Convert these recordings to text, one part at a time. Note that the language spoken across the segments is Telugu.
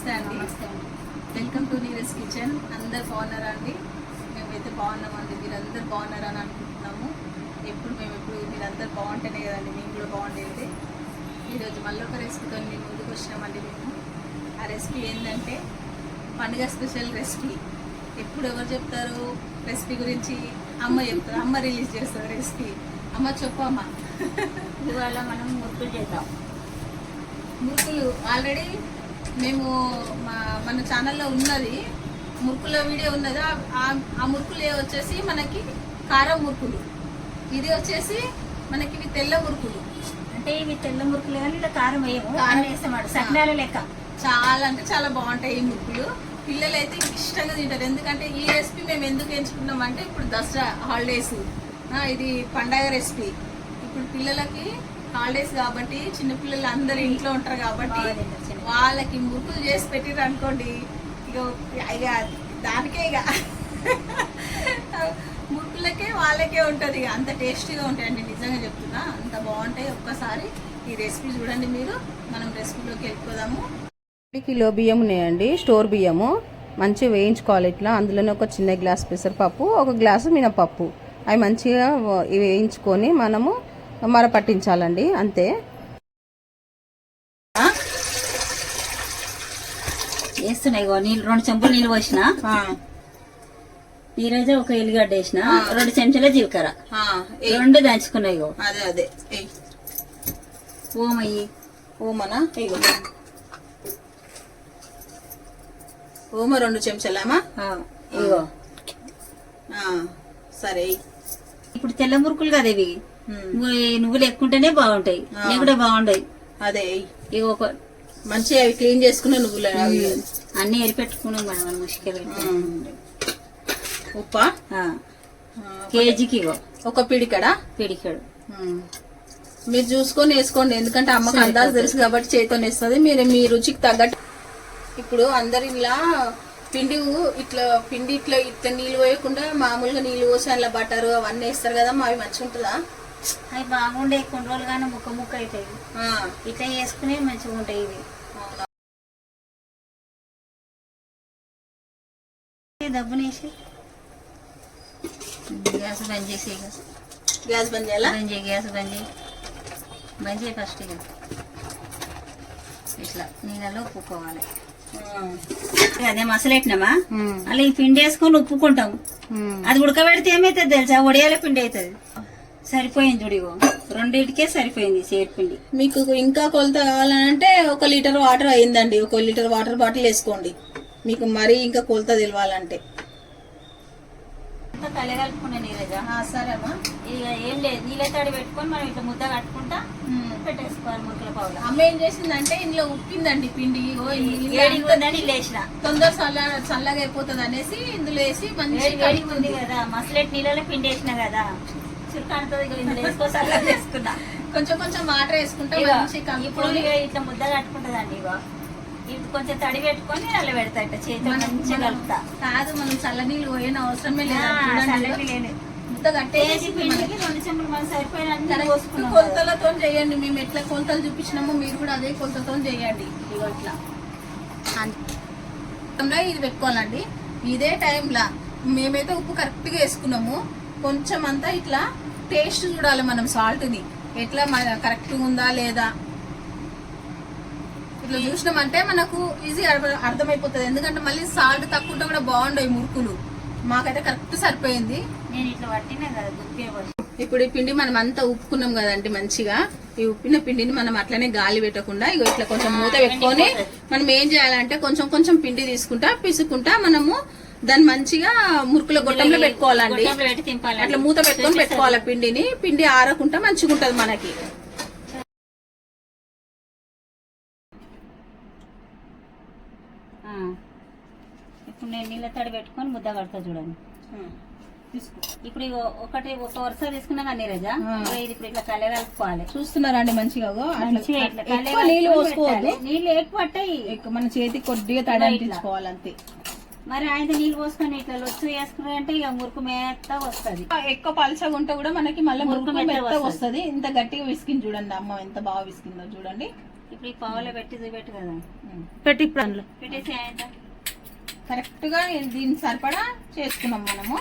నమస్తే అండి. వెల్కమ్ టు నీరస్ కిచెన్ అందరు బాగున్నారా అండి? మేమైతే బాగున్నామండి. మీరందరు బాగున్నారా అని అనుకుంటున్నాము. ఎప్పుడు మేము ఎప్పుడు మీరందరు బాగుంటేనే కదండి. మేము కూడా బాగుండేది. ఈరోజు మళ్ళీ ఒక రెసిపీతో మేము ముందుకు వచ్చినామండి మేము. ఆ రెసిపీ ఏంటంటే పండుగ స్పెషల్ రెసిపీ ఎప్పుడు ఎవరు చెప్తారు రెసిపీ గురించి? అమ్మ చెప్తారు. అమ్మ రిలీజ్ చేస్తారు రెసిపీ అమ్మ చెప్పు అమ్మ. ఇవాళ మనం మురుకులు చేద్దాం. మురుకులు. ఆల్రెడీ మేము మా మన ఛానల్లో ఉన్నది. మురుకుల వీడియో ఉన్నది? ఆ- మురుకులు వచ్చేసి మనకి కారం మురుకులు. ఇది వచ్చేసి మనకి ఇవి తెల్ల మురుకులు. అంటే ఇవి తెల్ల మురుకులు కానీ ఇలా కారం వేయము. కారం. కారం వేస్తామాట. సకినాల లెక్క. చాలా అంటే చాలా బాగుంటాయి ఈ మురుకులు. పిల్లలు అయితే ఇష్టంగా తింటారు. ఎందుకంటే ఈ రెసిపీ మేము ఎందుకు ఎంచుకున్నాం అంటే ఇప్పుడు దసరా హాలిడేస్. ఇది పండగ రెసిపీ. ఇప్పుడు పిల్లలకి హాలిడేస్ కాబట్టి చిన్నపిల్లలు అందరు ఇంట్లో ఉంటారు కాబట్టి వాళ్ళకి మురుకులు చేసి పెట్టిర్రు అనుకోండి ఇక ఇక దానికే ఇక మురుకులకే వాళ్ళకే ఉంటుంది. ఇక అంత టేస్టీగా ఉంటాయండి నిజంగా చెప్తున్నా. అంత బాగుంటాయి. ఒక్కసారి ఈ రెసిపీ చూడండి మీరు. మనం రెసిపీలోకి వెళ్ళిపోదాము. కిలో బియ్యం ఉన్నాయండి స్టోర్ బియ్యము. మంచిగా వేయించుకోవాలి ఇట్లా. అందులోనే ఒక చిన్న గ్లాస్ పెసరపప్పు ఒక గ్లాసు మినపప్పు. అవి మంచిగా వేయించుకొని మనము మర పట్టించాలండి అంతే. వేస్తున్నాయి నీళ్ళు రెండు చెంపులు నీళ్ళు పోసిన. రోజు ఒక ఎల్లిగడ్డ వేసిన రెండు చెంచాల జీలకర్ర. రెండు దంచుకున్నాయి అదే అదే. ఓమయ్యి ఓమనా? ఇగో. ఓమ రెండు చెంచాలమ్మా? ఆ, ఇగో. ఆ, సరే. ఇప్పుడు తెల్ల మురుకులు కదా ఇవి? నువ్వులు ఎక్కుంటేనే బాగుంటాయి. లేకుంటే బాగుంటాయి అదే. ఇగో ఒక మంచిగా అవి క్లీన్ చేసుకున్న నువ్వులు అన్ని ఎరిపెట్టుకున్నాం మనం మనం ముష్కలు ఉప్పా? కేజీకి ఒక పిడికడా? పిడికాడు. మీరు చూసుకొని వేసుకోండి ఎందుకంటే అమ్మకి అందాజు తెలుసు కాబట్టి చేతితో వేస్తుంది మీరు మీ రుచికి తగ్గట్టు ఇప్పుడు అందరు ఇలా పిండి ఇట్లా పిండి ఇట్లా ఇట్లా నీళ్ళు పోయకుండా మామూలుగా నీళ్ళు పోసి అందులో బటర్ అవన్నీ వేస్తారు కదా అవి మంచిగా ఉంటుందా అవి బాగుండే కొన్ని రోజులు కానీ ముక్క ముక్క అవుతాయి ఇట్లా వేసుకునే మంచిగా ఉంటాయి ఇవి. దబ్బునేసి గ్యాస్ బంద్ చేసి గ్యాస్ బంద్ చేయాలా? బంద్ చేయి గ్యాస్ బంద్ చేయి. బంద్ చేయి ఫస్ట్ ఇక. ఇట్లా నీళ్ళలో ఉప్పుకోవాలి. అదే మసలెట్టినామా? అలా ఈ పిండి వేసుకొని ఉప్పుకుంటాం. అది ఉడకబెడితే ఏమైతుంది తెలుసా? ఒడియాల పిండి అవుతుంది. సరిపోయింది చూడిగో రెండింటికే సరిపోయింది పిండి మీకు ఇంకా కొలత కావాలంటే ఒక లీటర్ వాటర్ అయిందండి ఒక లీటర్ వాటర్ బాటిల్ వేసుకోండి. మీకు మరీ ఇంకా కొలత తెలియాలంటే అంతా కలగలుపుకున్నా నీరజ ఆ, సరే అమ్మా ఇక ఏం లేదు. నీళ్ళ తడి పెట్టుకొని మనం ఇట్లా ముద్ద కట్టుకుంటా పెట్టేసుకోవాలి ముక్కల పావుల. అమ్మ ఏం చేసిందంటే ఇందులో ఉప్పిందండి పిండి. లేచిన. తొందర చల్ల చల్లగా అయిపోతుంది అనేసి ఇందులో వేసి మంచి ఉంది కదా? మసలెట్ నీళ్ళలో పిండి వేసిన కదా? ఇందులో వేసుకో కొంచెం కొంచెం వాటర్ వేసుకుంటే మంచి ఇప్పుడు ఇట్లా ముద్ద కట్టుకుంటదండి ఇగో. ఇది కొంచెం తడి పెట్టుకొని అలా పెడతా ఇట్లా చేతితో మంచిగా కలుపుతా. కాదు మనం చల్ల నీళ్ళు పోయిన అవసరమే లేదు. లేదు. ముద్ద కట్టేసి పిండికి రెండు చెంబులు మనం సరిపోయిన. కొలతలతో చేయండి. మేము ఎట్లా కొలతలు చూపించినామో మీరు కూడా అదే కొలతతో చేయండి. ఇగో ఇట్లా. టైంలో ఇది పెట్టుకోవాలండి ఇదే టైంలో మేమైతే ఉప్పు కరెక్ట్గా వేసుకున్నాము. కొంచెం అంతా ఇట్లా టేస్ట్ చూడాలి మనం సాల్ట్ని ఎట్లా మన కరెక్ట్గా ఉందా లేదా? ఇట్లా చూసినామంటే మనకు ఈజీ అర్థమైపోతుంది. ఎందుకంటే మళ్ళీ సాల్ట్ తక్కువ ఉంటే కూడా బాగుండవు మురుకులు. మాకైతే కరెక్ట్ సరిపోయింది. నేను ఇట్లా పట్టినా కదా గుప్పే పట్టి ఇప్పుడు ఈ పిండి మనం అంతా ఉప్పుకున్నాం కదండి మంచిగా. ఈ ఉప్పిన పిండిని మనం అట్లనే గాలి పెట్టకుండా ఇగో ఇట్లా కొంచెం మూత పెట్టుకొని మనం ఏం చేయాలంటే కొంచెం కొంచెం పిండి తీసుకుంటా పిసుకుంటా మనము దాన్ని మంచిగా మురుకుల గొట్టంలో పెట్టుకోవాలండి. అట్లా మూత పెట్టుకొని పెట్టుకోవాలి పిండిని. పిండి ఆరకుండా మంచిగా ఉంటది మనకి. ఇప్పుడు నేను నీళ్ళ తడి పెట్టుకొని ముద్ద కడతా చూడండి. ఇప్పుడు ఒకటి ఒక వరుస తీసుకున్నా కానీ నీరజ ఇగో ఇది ఇప్పుడు ఇట్లా కలర్ కలుపుకోవాలి. చూస్తున్నారండి మంచిగా నీళ్ళు పెట్టాలి. నీళ్ళు ఎక్కువ పట్టాయి. మన చేతికి కొద్దిగా తడి అంటించుకోవాలి అంతే మరి ఆయన నీళ్ళు పోసుకొని ఇట్లా లొచ్చు వేసుకున్నారంటే ఇక మురుకు మేత వస్తుంది. ఎక్కువ పలచగా ఉంటే కూడా మనకి మళ్ళీ మురుకు మెత్తగా వస్తది. ఇంత గట్టిగా విసికింది చూడండి అమ్మ ఎంత బాగా విసికిందో చూడండి. ఇప్పుడు ఈ పావులో పెట్టి చూపెట్టు కదా. పెట్టి పెట్టేసి ఆయన కరెక్ట్గా దీని సరిపడా చేసుకున్నాం మనము.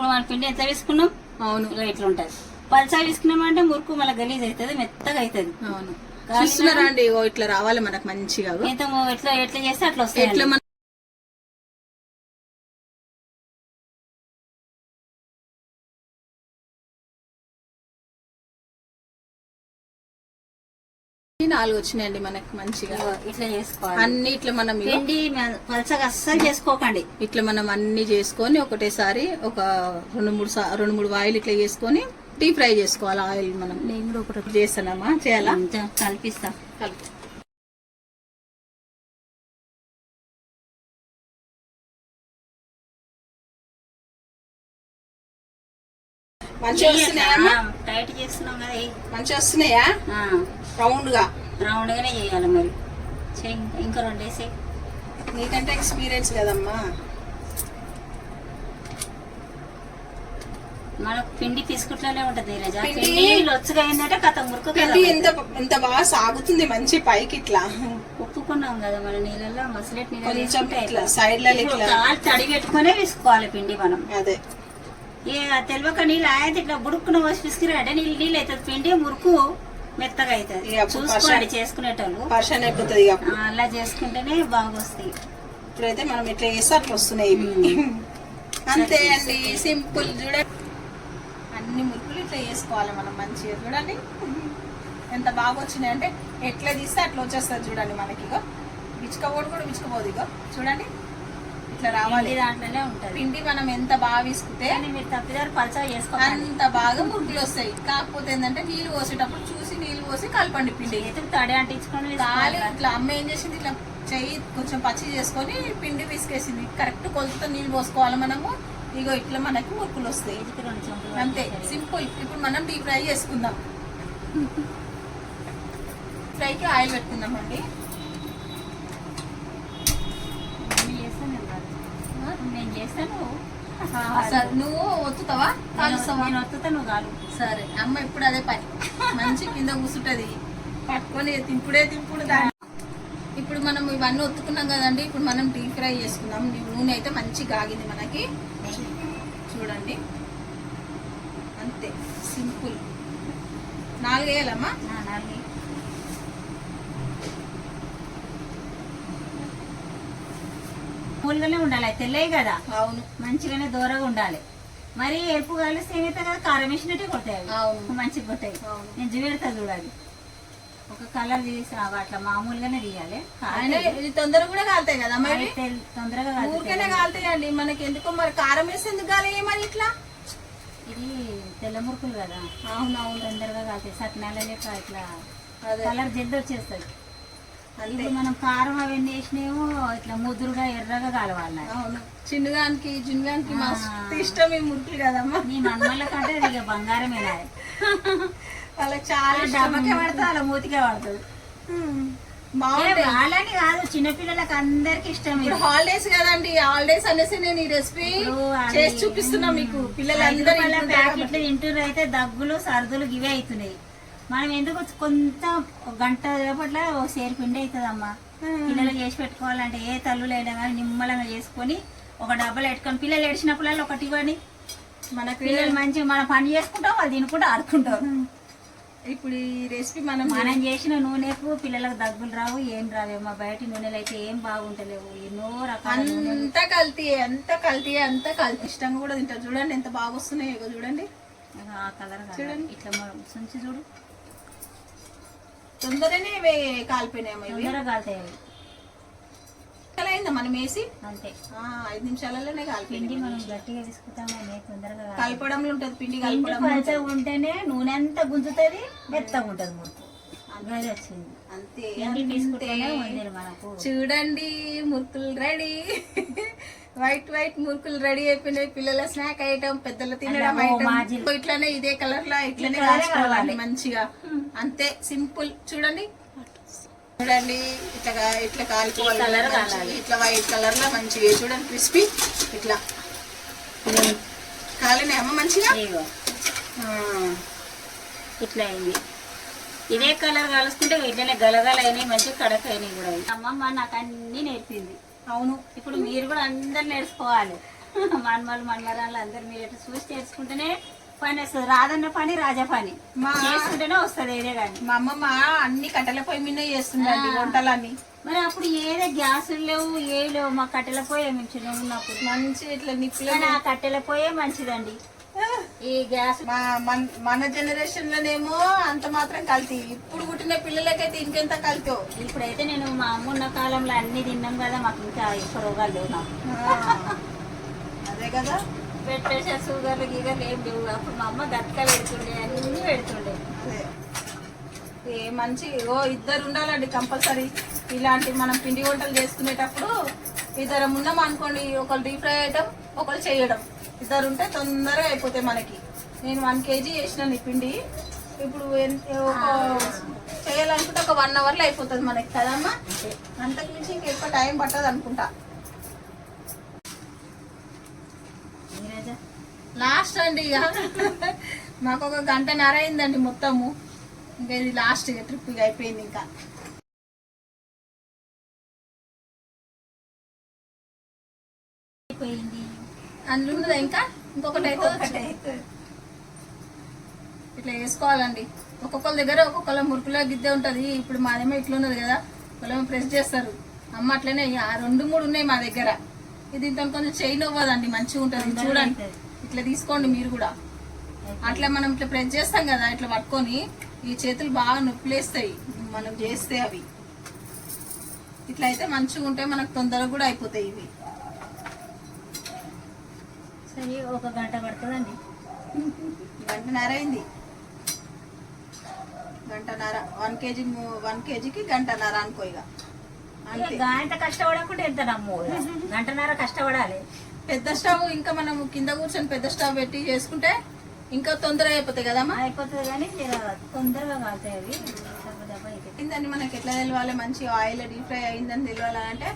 ఇప్పుడు మన పిండి ఎంత వేసుకున్నాం? అవును ఇట్లా ఉంటుంది పల్చా వేసుకున్నామంటే మురుకు మళ్ళీ గలీజ్ అవుతుంది మెత్తగా అవుతుంది అవును. చూస్తున్నారా అండి ఇగో ఇట్లా రావాలి మనకు మంచిగా. ఎంత ఎట్లా ఎట్లా చేస్తే అట్లా వస్తాయి ఎట్లా నాలుగు వచ్చినాయండి మనకి మంచిగా. ఇట్లా చేసుకోవాలి. అన్ని ఇట్లా మనం పిండి పల్చగా అస్సలు చేసుకోకండి. ఇట్లా మనం అన్ని చేసుకొని ఒకటేసారి ఒక రెండు మూడు రెండు మూడు ఆయిల్ ఇట్లా చేసుకొని డీప్ ఫ్రై చేసుకోవాలి ఆయిల్ మనం. నేను కూడా ఒకటి చేస్తానమ్మా చేయాలా? కల్పిస్తా. కలుపు. మంచిగా వస్తున్నాయా టైట్ చేస్తున్నాం కదా. మంచిగా వస్తున్నాయా? ఆ, రౌండ్గా రౌండ్ గానే చేయాలి మరి. ఇంకా- రెండు వేసి నీకంటే ఎక్స్పీరియన్స్ కదమ్మా. మనకు పిండి పిసుకుట్లోనే ఉంటది రజా. పిండి- లొచ్చుగా అయిందంటే కథ మురుకు పిండి ఎంత ఎంత బాగా సాగుతుంది మంచి పైకి ఇట్లా ఉప్పుకున్నాం కదా మన నీళ్ళలో మసలెట్ నీళ్ళు కొంచెం ఇట్లా అయిపోతుంది. సైడ్లలో ఇప్పుడు ఇట్లా. కాలు తడి పెట్టుకునే వేసుకోవాలి పిండి మనం. అదే. తెలియక నీళ్ళు అయితే ఇట్లా బుడుక్కున పోసి పిసికిరంటే నీళ్ళు నీళ్ళు అవుతుంది. పిండి మురుకు మెత్తగా అవుతుంది. ఇక చూసుకోండి చేసుకునేటోళ్ళు. పర్షన్ అయిపోతుంది ఇక అలా చేసుకుంటేనే బాగా వస్తాయి ఇప్పుడైతే మనం ఇట్లా చేస్తే అట్లా వస్తున్నాయి అంతే అండి. సింపుల్ చూడండి. అన్ని మురుకులు ఇట్లా చేసుకోవాలి మనం మంచిగా చూడండి. ఎంత బాగా వచ్చినాయి అంటే ఎట్లా తీస్తే అట్లా వచ్చేస్తుంది చూడండి మనకి ఇగో. విచ్చుకపోడు కూడా విచ్చుకపోదు ఇగో. చూడండి. ఇట్లా రావాలి. దాంట్లోనే ఉంటది. పిండి మనం ఎంత బాగా విసుకుతే మీరు తప్పిదారు పలచగా చేసుకోకండి. అంత బాగా మురుకులు వస్తాయి. కాకపోతే ఏంటంటే నీళ్ళు పోసేటప్పుడు చూసి నీళ్ళు పోసి కలపండి పిండి. చేతులు తడి అంటించుకొని కాలి. ఇట్లా అమ్మ ఏం చేసింది? ఇట్లా చెయ్యి కొంచెం పచ్చి చేసుకొని పిండి పిసికేసింది. కరెక్ట్ కొలతతో నీళ్ళు పోసుకోవాలి మనము. ఇగో ఇట్లా మనకి మురుకులు వస్తాయి. అంతే. సింపుల్. ఇప్పుడు మనం డీప్ ఫ్రై చేసుకుందాం. ఫ్రైకి ఆయిల్ పెట్టుకుందామండి నేను చేస్తాను నేను కాదు. నేను చేస్తాను సరే నువ్వు ఒత్తుతావా? కాలుస్తావా నేను వస్తుంతా నువ్వు కాదు సరే అమ్మ ఇప్పుడు అదే పని. మంచి కింద కూర్చుంటది పట్టుకొని తింపుడే తింపుడు ఇప్పుడు మనం ఇవన్నీ ఒత్తుకున్నాం కదండి ఇప్పుడు మనం డీప్ ఫ్రై చేసుకుందాం. నూనె అయితే మంచి కాగింది మనకి. చూడండి. అంతే సింపుల్. నాలుగు వేయాలమ్మా? నాలుగు మూలుగానే ఉండాలి. అవి కదా? అవును. మంచిగానే దూరగా ఉండాలి. మరి ఎరుపు కలిస్తే ఏమైతే కదా కారం వేసినట్టే. అవును. మంచిగా కొట్టాయి. నేను చూపెడతా చూడాలి. ఒక కలర్ తీసి అట్లా మామూలుగానే తీయాలి. ఇది తొందరగా కూడా కాలుతాయి కదా మరి? తొందరగా ఊరికేనే కాలుతాయండి. మనకి ఎందుకో మరి కారం వేస్తే ఎందుకు కాలే మరి ఇట్లా? ఇది తెల్ల మురుకులు కదా? అవునవును. తొందరగా కాలుతాయి. సట్నాల లేక ఇట్లా కలర్ జల్ది వచ్చేస్తుంది ఇప్పుడు మనం కారం అవన్నీ వేసినేమో ఇట్లా ముదురుగా ఎర్రగా కాలవాలి అవును. చిన్నగానికి చిన్నగానికి ఆ. మస్తు ఇష్టం ఈ మురుకులు కదమ్మా. నీ మనమల్ల కంటే ఇక బంగారమే. వాళ్ళకి చాలా డబ్బకే పడుతుంది అలా మూతికే పడుతుంది. వాళ్ళని కాదు చిన్నపిల్లలకి అందరికి ఇష్టం ఇప్పుడు హాలిడేస్ కదండి. హాలిడేస్ అనేసి నేను ఈ రెసిపీ చేసి చూపిస్తున్నా మీకు. పిల్లలందరూ ప్యాకెట్లు తింటున్నారు అయితే దగ్గులు సర్దులు ఇవే అవుతున్నాయి. మనం ఎందుకు కొంత గంట రేపట్ల సేరు పిండి అవుతుందమ్మా పిల్లలు చేసి పెట్టుకోవాలంటే ఏ తల్లులైనా కానీ నిమ్మలంగా చేసుకొని ఒక డబ్బలు పెట్టుకొని పిల్లలు ఏడిచినప్పుడల్లా ఒకటి ఇవ్వండి. మనకి పిల్లలు మంచిగా మనం పని చేసుకుంటాం వాళ్ళు తినుకుంటూ ఆడుకుంటాం ఇప్పుడు ఈ రెసిపీ మనం మనం చేసిన నూనెకు పిల్లలకు దగ్గులు రావు ఏం రావేమో. బయట నూనెలు అయితే ఏం బాగుంటలేవు. ఎన్నో రకాల అంత కల్తీ ఎంత కల్తీ అంత కల్తీ. ఇష్టంగా కూడా తింటారు. చూడండి ఎంత బాగా వస్తున్నాయో చూడండి. ఆ కలర్ చూడండి. ఇట్లా మనం సుంచి చూడు. తొందరనే ఇవి కాలిపోయినాయేమో ఇవి? తొందరగా కాలుతాయి అవి. ఎలా అయిందా మనం వేసి? అంతే. ఆ, ఐదు నిమిషాలలోనే పిండి కాలిపోయింది మనం గట్టిగా తీసుకుంటాం తొందరగా కాదు. కలపడంలో ఉంటది పిండి పిండి కలపడం ఉంటేనే నూనె అంతా గుంజుతుంది మెత్తగా ఉంటుంది మురుకు గది వచ్చింది. అంతే పిండి తీసుకుంటేనే ఉంది మనకు. చూడండి మురుకులు రెడీ. వైట్ వైట్ మురుకులు రెడీ అయిపోయినాయి. పిల్లల స్నాక్ ఐటమ్ పెద్దల తినడం ఐటమ్. ఇట్లానే ఇదే కలర్ లా ఇట్లానే కాల్చుకోవాలి కావాలి. మంచిగా. అంతే సింపుల్. చూడండి. చూడండి ఇట్లా ఇట్లా కాలిపోవాలి. మంచిగా. ఇట్లా వైట్ కలర్లో మంచిగా చూడండి క్రిస్పీ ఇట్లా. కాలినాయి అమ్మ మంచిగా? ఇట్లా అయింది. ఇదే కలర్ కలుసుకుంటే ఇట్లనే గలగల అయినాయి మంచి కడక అయినాయి కూడా. అమ్మమ్మ నాకు అన్ని నేర్పింది. అవును ఇప్పుడు మీరు కూడా అందరు నేర్చుకోవాలి. మన్మలు మన్మరాళ్ళు అందరు మీరు ఎట్లా చూసి నేర్చుకుంటేనే పని వస్తుంది. రాదన్న పని రాజా పని. మా- చేసుకుంటేనే వస్తుంది ఏదే కానీ. మా అమ్మమ్మ అన్ని కట్టెల పొయ్యి మీద చేస్తుందండి వంటలన్నీ. మరి అప్పుడు ఏదే గ్యాసులు లేవు ఏ లేవు? మా కట్టెల పోయే మేము ఉన్నప్పుడు మంచి ఇట్లా నిప్పులు ఆ కట్టెల పోయే మంచిదండి. ఈ గ్యాస్ మన- మన జనరేషన్ లోనేమో అంత మాత్రం కల్తీ. ఇప్పుడు పుట్టిన పిల్లలకైతే ఇంకెంత కల్తో? ఇప్పుడైతే నేను మా అమ్మ ఉన్న కాలంలో అన్ని తిన్నాం కదా మాకు ఇంకా ఎక్కువ రోగాలు లేవు నాకు. అదే కదా. బ్లడ్ ప్రెషర్ షుగర్లు గీగర్లు ఏం లేవు. అప్పుడు మా అమ్మ గట్క పెడుతుండే అన్ని పెడుతుండే. ఏ మంచి ఓ ఇద్దరు ఉండాలండి కంపల్సరీ. ఇలాంటి మనం పిండి వంటలు చేసుకునేటప్పుడు ఇద్దరం ఉన్నాం అనుకోండి ఒకళ్ళు డీప్ ఫ్రై ఐటమ్ ఒకళ్ళు చేయడం. ఇద్దరు ఉంటే తొందరగా అయిపోతాయి మనకి. నేను వన్ కేజీ చేసినాను ఈ పిండి. ఇప్పుడు ఒక చేయాలనుకుంటే ఒక వన్ అవర్లో అయిపోతుంది మనకి. కదమ్మా? అంతకు మించి ఇంకెక్కువ టైం పట్టదు అనుకుంటా. లాస్ట్ అండి ఇక. మాకు ఒక గంట అయిందండి మొత్తము. ఇంకా ఇది లాస్ట్ ఇక ట్రిప్ ఇక అయిపోయింది ఇంకా. అయిపోయింది. అందులో ఉన్నదా ఇంకా? ఇంకొకటి అయితే ఇట్లా వేసుకోవాలండి. ఒక్కొక్కరి దగ్గర ఒక్కొక్కళ్ళ మురుకులో గిద్దే ఉంటది. ఇప్పుడు మాదేమో ఇట్లా ఉన్నది కదా వాళ్ళేమో ప్రెస్ చేస్తారు. అమ్మ అట్లనే ఆ రెండు మూడు ఉన్నాయి మా దగ్గర. ఇది ఇంత కొంచెం చైన్ అవ్వదండి మంచిగా ఉంటుంది. చూడండి. ఇట్లా తీసుకోండి మీరు కూడా. అట్లా మనం ఇట్లా ప్రెస్ చేస్తాం కదా ఇట్లా పట్టుకొని ఈ చేతులు బాగా నొప్పిలేస్తాయి. మనం చేస్తే అవి. ఇట్లా అయితే మంచిగా ఉంటే మనకు తొందరగా కూడా అయిపోతాయి ఇవి. సరే ఒక గంట పడుతుందండి. గంటన్నర అయింది. గంటన్నర వన్ కేజీ వన్ కేజీకి గంటన్నర అనుకో ఇక గంట కష్టపడకుండా ఎంత నమ్ము గంటన్నర కష్టపడాలి. పెద్ద స్టవ్ ఇంకా మనం కింద కూర్చొని పెద్ద స్టవ్ పెట్టి చేసుకుంటే ఇంకా తొందరగా అయిపోతాయి కదమ్మా? అయిపోతుంది కానీ తొందరగా కాలుతాయి అవి. అయిందని మనకి ఎట్లా తెలవాలి? మంచి ఆయిల్ డీప్ ఫ్రై అయిందని తెలియాలంటే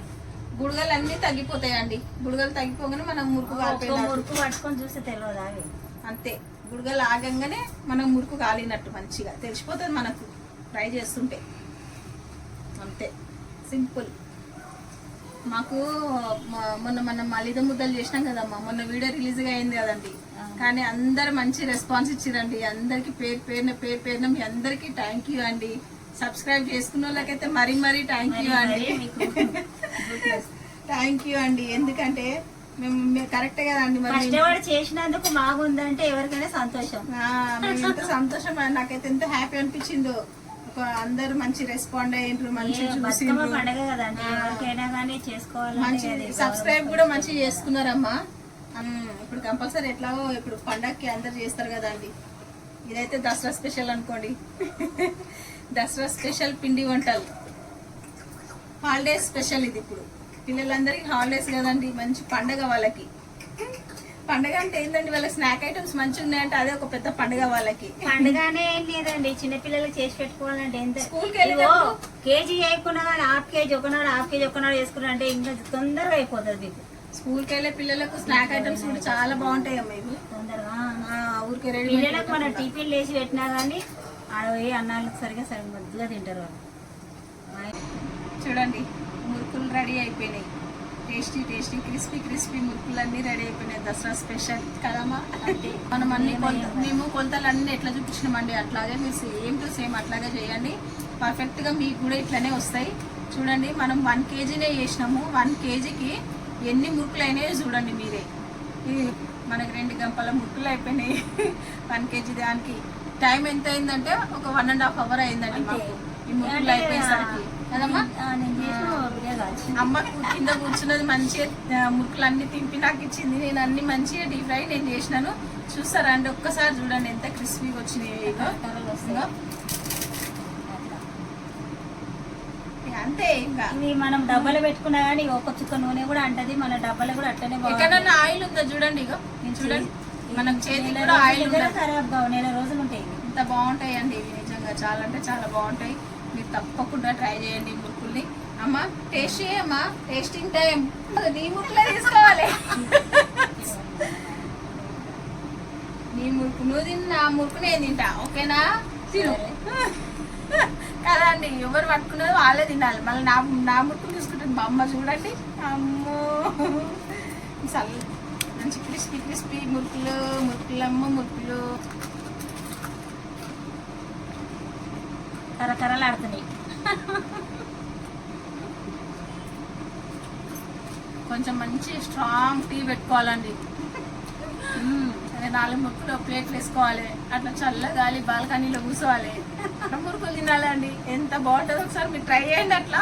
బుడగలు అన్నీ తగ్గిపోతాయండి. బుడగలు తగ్గిపోగానే మనం మురుకు మురుకు పట్టుకొని చూస్తే తెలియదు అంతే. బుడగలు ఆగంగానే మనం మురుకు కాలినట్టు మంచిగా. తెలిసిపోతుంది మనకు ఫ్రై చేస్తుంటే. అంతే. సింపుల్. మాకు మొన్న మనం మలిద ముద్దలు చేసినాం కదమ్మా. మొన్న వీడియో రిలీజ్గా అయింది కదండి. కానీ అందరు మంచి రెస్పాన్స్ ఇచ్చిరండి. అందరికి పేరు పేరున పేరు పేరున మీ అందరికి థ్యాంక్ యూ అండి. సబ్స్క్రైబ్ చేసుకున్న వాళ్ళకైతే మరీ మరీ థ్యాంక్ యూ అండి. థ్యాంక్ యూ అండి. ఎందుకంటే మేము కరెక్టే కదండి మరి. కష్టపడి చేసినందుకు బాగుందంటే ఎవరికైనా సంతోషం. ఎంత సంతోషం నాకైతే ఎంత హ్యాపీ అనిపించిందో. అందరు మంచి రెస్పాండ్ అయ్యిండ్రు మంచి మంచి సబ్స్క్రైబ్ కూడా మంచిగా చేసుకున్నారమ్మా. ఇప్పుడు కంపల్సరీ ఎట్లాగో ఇప్పుడు పండగకి అందరు చేస్తారు కదండి. ఇదైతే దసరా స్పెషల్ అనుకోండి. దసరా స్పెషల్ పిండి వంటలు. హాలిడేస్ స్పెషల్ ఇది ఇప్పుడు. పిల్లలందరికీ హాలిడేస్ కదండి మంచి పండగ వాళ్ళకి. పండగ అంటే ఏంటండి వాళ్ళ స్నాక్ ఐటమ్స్ మంచిగా ఉన్నాయంటే అదే ఒక పెద్ద పండగ వాళ్ళకి. పండుగనే ఏం లేదండి చిన్నపిల్లలకి చేసి పెట్టుకోవాలంటే ఎంత. స్కూల్కి వెళ్ళేటప్పుడు కేజీ చేయకున్నా కానీ హాఫ్ కేజీ ఒకనాడు హాఫ్ కేజీ ఒకనాడు వేసుకున్నా అంటే ఇంకా తొందరగా అయిపోతుంది మీకు స్కూల్కి వెళ్ళే పిల్లలకు స్నాక్ ఐటమ్స్ కూడా చాలా బాగుంటాయి అమ్మ ఇవి. తొందరగా. ఊరికే రెడీ పిల్లలకు మనం టిఫిన్ లేచి పెట్టినా కానీ ఆడ పోయి అన్నాలు సరిగా సరిగ్గా ముద్దుగా తింటారు వాళ్ళు. చూడండి మురుకులు రెడీ అయిపోయినాయి. టేస్టీ టేస్టీ క్రిస్పీ క్రిస్పీ మురుకులు అన్ని రెడీ అయిపోయినాయి. దసరా స్పెషల్ కదమ్మా. మనం అన్ని మేము కొలతలు అన్ని ఎట్లా చూపించినామండి? అట్లాగే మీరు సేమ్ టు సేమ్ అట్లాగే చేయండి. పర్ఫెక్ట్గా మీకు కూడా ఇట్లనే వస్తాయి. చూడండి మనం వన్ కేజీనే చేసినాము. వన్ కేజీకి ఎన్ని మురుకులు అయినాయో చూడండి మీరే. మనకి రెండు గంపల మురుకులు అయిపోయినాయి. వన్ కేజీ దానికి. టైం ఎంత అయిందంటే ఒక వన్ అండ్ హాఫ్ అవర్ అయిందండి మాకు. ఈ అయిపోయేసరికి. కదమ్మా? అమ్మ కింద కూర్చున్నది మంచిగా ముక్కలు అన్ని తింపి నాకు ఇచ్చింది. నేను అన్ని మంచిగా డీప్ ఫ్రై నేను చేసినాను. చూస్తారా అండి? ఒక్కసారి చూడండి ఎంత క్రిస్పీగా వచ్చినాయి అంతే ఇంకా. ఇవి మనం డబ్బాలో పెట్టుకున్నా కానీ ఒక్క చుక్క నూనె కూడా అంటది. మన డబ్బాలో కూడా అట్లనే. ఎక్కడన్నా ఆయిల్ ఉందా చూడండి ఇక చూడండి. మనకు కూడా రోజుల ఆయిల్ ఖరాబ్ నెల రోజులు ఉంటాయి ఇవి. ఇంత బాగుంటాయి అండి ఇవి నిజంగా. చాలా అంటే చాలా బాగుంటాయి. మీరు తప్పకుండా ట్రై చేయండి మురుకుల్ని. అమ్మా టేస్ట్ చేయమ్మా టేస్టింగ్ టైం నీ మురుకులే తీసుకోవాలి. నీ మురుకు నువ్వు తిన్న నా మురుకు నేను తింటా. ఓకేనా? తిను. కదా అండి ఎవరు పట్టుకున్నదో వాళ్ళే తినాలి. మళ్ళీ నా నా మురుకు తీసుకుంటుంది మా అమ్మ చూడండి. అమ్మో. చల్ల మంచి క్రిస్పీ క్రిస్పీ మురుకులు మురుకులమ్మ మురుకులు. కరకరలాడుతున్నాయి కొంచెం మంచి స్ట్రాంగ్ టీ పెట్టుకోవాలండి. అదే నాలుగు మురుకులు ప్లేట్లు వేసుకోవాలి. అట్లా చల్ల గాలి బాల్కనీలో కూర్చోవాలి. మురుకులు తినాలండి. ఎంత బాగుంటుందో ఒకసారి మీరు ట్రై చేయండి అట్లా.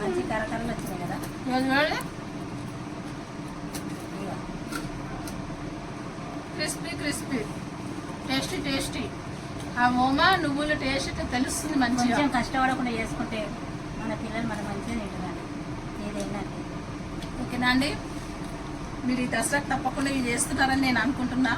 మంచి కరకరలు వచ్చినాయి కదా. చూడండి. Crispy crispy. Tasty tasty. ఆ ఓమా నువ్వుల టేస్ట్ తెలుస్తుంది మంచిగా. కొంచెం కష్టపడకుండా చేసుకుంటే మన పిల్లలు మన మంచిగా తింటున్నారు. ఏదైనా ఓకేనా అండి? మీరు ఈ దసరాకు తప్పకుండా ఇవి చేస్తున్నారని నేను అనుకుంటున్నా.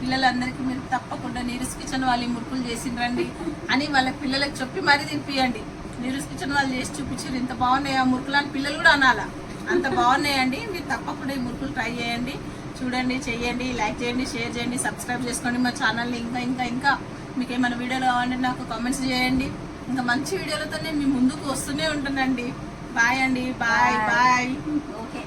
పిల్లలందరికీ మీరు తప్పకుండా నీరస్ కిచెన్ వాళ్ళు ఈ మురుకులు చేసిండ్రండి అని వాళ్ళ పిల్లలకు చెప్పి మరీ తినిపియండి. నీరస్ కిచెన్ వాళ్ళు చేసి చూపించారు. ఇంత బాగున్నాయి ఆ మురుకులు అని పిల్లలు కూడా అనాలా? అంత బాగున్నాయండి. మీరు తప్పకుండా ఈ మురుకులు ట్రై చేయండి. చూడండి చేయండి లైక్ చేయండి షేర్ చేయండి సబ్స్క్రైబ్ చేసుకోండి. మా ఛానల్ని ఇంకా ఇంకా ఇంకా మీకు ఏమైనా వీడియోలు కావాలంటే నాకు కామెంట్స్ చేయండి. ఇంకా మంచి వీడియోలతో నేను మీ ముందుకు వస్తూనే ఉంటానండి బాయ్ అండి. Bye bye okay